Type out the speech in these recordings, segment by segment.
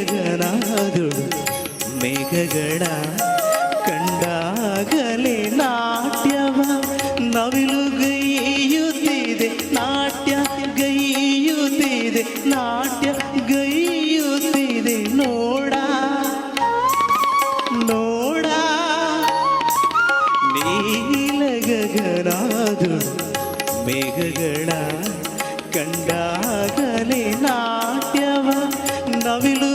ನೀಲ ಗಗನಾದುಡು ಮೇಘಗಳ ಕಂಡಾಗಲೇ ನಾಟ್ಯವ ನವಿಲು ಗೈಯುತ್ತಿದೆ ನಾಟ್ಯ ಗೈಯುತ್ತಿದೆ ನಾಟ್ಯ ಗೈಯುತ್ತಿದೆ ನೋಡ ನೋಡ ನೀಲ ಗಗನಾದು ಮೇಘಗಳ ಕಂಡಾಗಲೇ ನಾಟ್ಯವ ನವಿಲು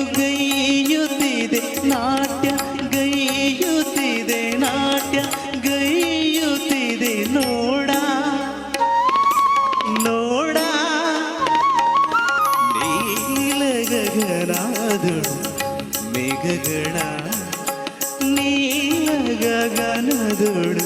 ನೀಲ ಗಗನದೋಡು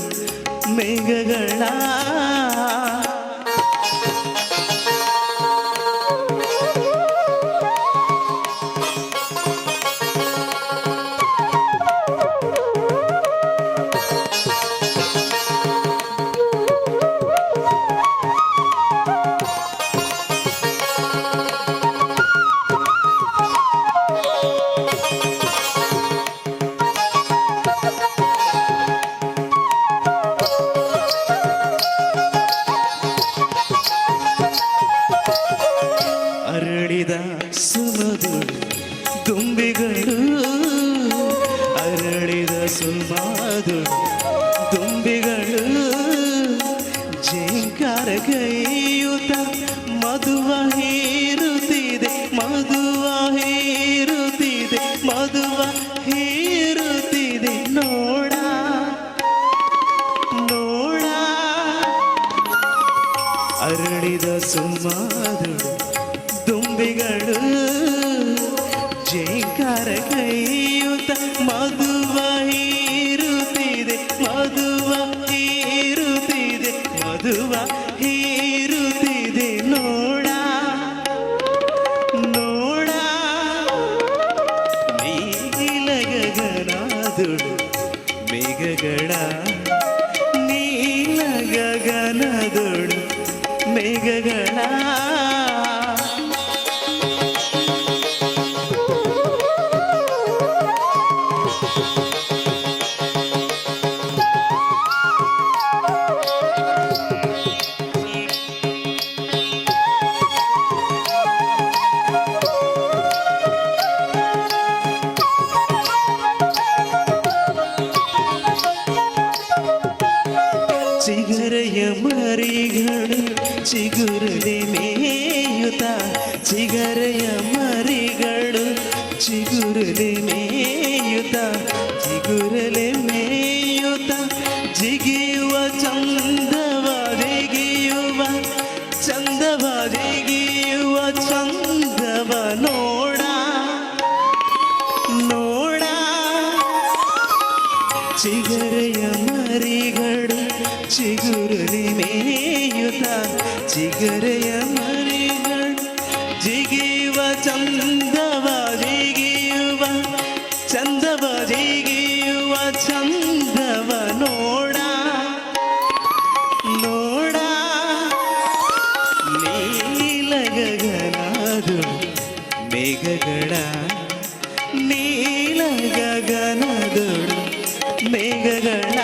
ಕೈಯುತ ಮಧುವ ಹೇರುತ್ತಿದೆ ಮಧುವ ಹೇರುತ್ತಿದೆ ಮಧುವ ಹೇರುತ್ತಿದೆ. ನೋಡ ನೋಡ. ಅರಳಿದ ಸುಮಾರು ದುಂಬಿಗಳು, ಜೈಕಾರ ಕೈಯುತ, ಮಧುವ ಗಗನಾದುಳು ಮೇಘಗಳ ಚಿಗರೆಯ ಮರಿಗಳು ಚಿಗುರದೆ ಮೇಯುತ ಚಿಗರೆಯ ಮರಿಗಳು ಚಿಗುರಲೆ ಮೇಯುತ ಚಿಗುರಲೆ ಮೇಯುತ ಜಿಗಿಯುವ ಚಂದವ ಜಿಗಿಯುವ ಚಂದವ ಜಿಗಿಯುವ ಚಂದವ ನೋಡ. ನೋಡ. ಚಿಗರೆಯ ಮರಿಗಳು ಚಿಗುರಲಿ ಚಿಗರೆಯ ಮರಿಗಳು ಜಿಗಿಯುವ ಚಂದವ ಜಿಗಿಯುವ ಚಂದವ ಜಿಗಿಯುವ ಚಂದವ ನೋಡ ನೋಡ ನೀಲ ಗಗನಾದು ಮೇಘಗಳ ನೀಲ ಮೇಘಗಳ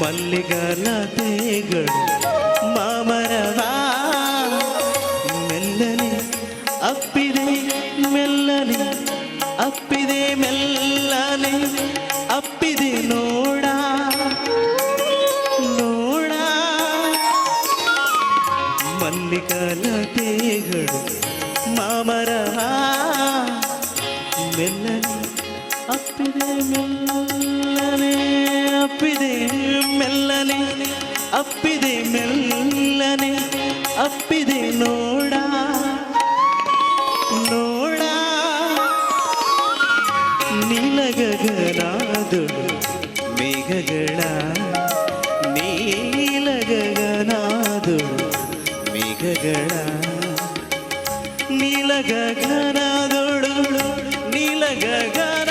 ಮಲ್ಲಿಕಾ ಲತೆಗಳು ಮಾಮರವಾ. ಮೆಲ್ಲನೆ ಅಪ್ಪಿದೆ ಮೆಲ್ಲನೆ ಅಪ್ಪಿದೆ ಮೆಲ್ಲನೆ ಅಪ್ಪಿದೆ ನೋಡ. ನೋಡ. ಮಲ್ಲಿಕಲತೆಗಳು ಮಾಮರ ಮೆಲ್ಲನೆ ಅಪ್ಪಿದೆ, ಮೆಲ್ಲನೆ ಮೆಲ್ಲನೆ ಅಪ್ಪಿದೆ ನೋಡ ನೋಡ ನೀಲಗಗನಾದುಳು ಮೇಘಗಳ ನೀಲಗಗನಾದುಳು ಮೇಘಗಳ ನೀಲಗಗನಾದೊಳು ನೀಲಗಗನ